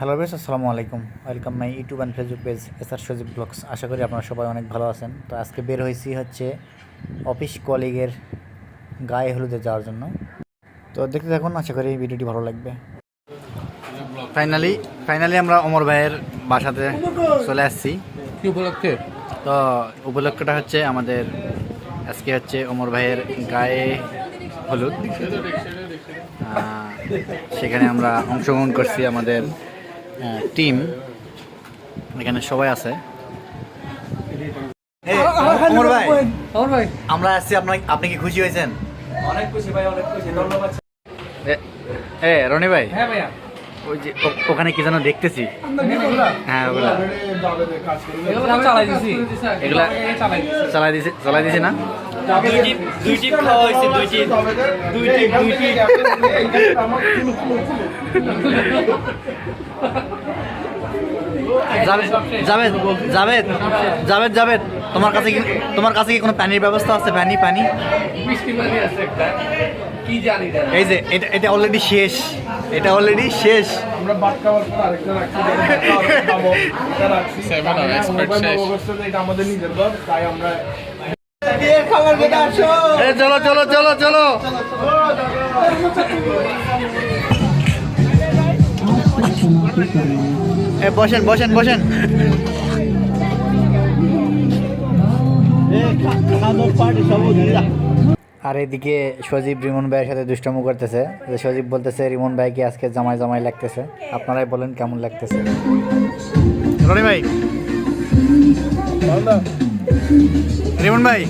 Hello বেশ আসসালামু আলাইকুম welcome my YouTube and Facebook page S R Sajib vlogs আশা করি আপনারা সবাই অনেক ভালো আছেন। তো আজকে বের হয়েছি হচ্ছে অফিস কলিগের গায়ে হলুদে যাওয়ার জন্য। তো দেখতে থাকুন আশা করি ভিডিওটি ভালো লাগবে। ফাইনালি ফাইনালি আমরা অমর ভাইয়ের বাসাতে চলে আসছি। কি উপলক্ষে? তো উপলক্ষটা হচ্ছে আমাদের আজকে হচ্ছে অমর ভাইয়ের গায়ে হলুদ। সেখানে আমরা অংশগ্রহণ করছি আমাদের টিম এখানে সবাই আছে। অমর ভাই। আমার ভাই। আমরা আসছি আপনার আপনি কি খুশি হয়েছেন? অনেক খুশি ভাই অনেক খুশি। ধন্যবাদ। এ- এ রনি ভাই। হ্যাঁ ভাইয়া। ওই যে ওখানে কি যেন দেখতেছি। হ্যাঁ ওগুলা। এগুলো চালাই দিছি। চালাই দিছি। চালাই দিছে চালাই দিছে না? দুইটি দুইটি খাওয়া হয়েছে দুইটি দুইটি দুইটি জাভেদ জাভেদ জাভেদ জাভেদ জাভেদ তোমার কাছে কি তোমার কাছে কি কোনো পানির ব্যবস্থা আছে? পানি পানি? মিষ্টি পানি আছে একটা। কি জানি না। এই যে এটা এটা অলরেডি শেষ। এটা অলরেডি শেষ। এ চলো চলো চলো চলো। এ বসেন বসেন বসেন। আর এদিকে সজীব রিমন ভাইয়ের সাথে দুষ্টামু করতেছে। যে সজীব বলতেছে রিমন ভাইকে আজকে জামাই জামাই লাগতেছে। আপনারাই বলেন কেমন লাগতেছে। রনি ভাই। রিমন ভাই।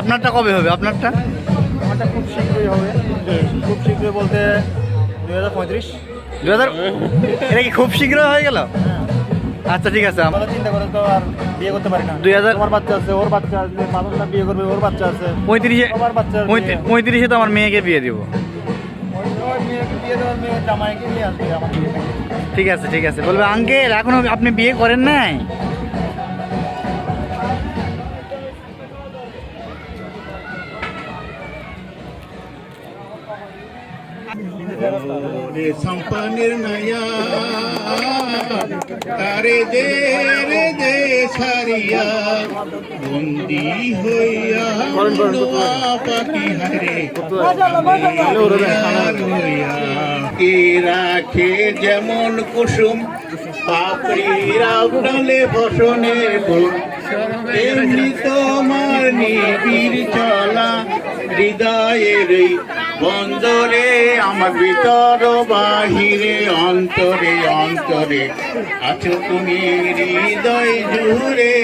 আপনারটা কবে হবে? আপনারটা? আমারটা খুব শীঘ্রই হবে খুব শীঘ্রই বলতে দুই হাজার পঁয়ত্রিশ দু হাজার এটা কি খুব শীঘ্র হয়ে গেল আচ্ছা ঠিক আছে আমরা চিন্তা করে তো আর বিয়ে করতে পারি না দুই হাজার- আমার বাচ্চা আছে ওর বাচ্চা আছে বিয়ে করবে ওর বাচ্চা আছে পঁয়ত্রিশে আমার বাচ্চার পঁয়ত্রিশ- তো আমার মেয়েকে বিয়ে দিব ঠিক আছে ঠিক আছে বলবে আঙ্কেল এখনও আপনি বিয়ে করেন নাই রে সম্পানের নয়া তারে দে রে দে সারিয়া বন্দি হইয়া পাখি হারে কে রাখে যেমন কুসুম পাপড়িরা ডালে বসনের ফুল। তেমনি তোমার নিবিড় চলা, হৃদয়ের বন্দরে, আমার ভিতর বাহিরে, অন্তরে অন্তরে, আছো তুমি হৃদয় জুড়ে।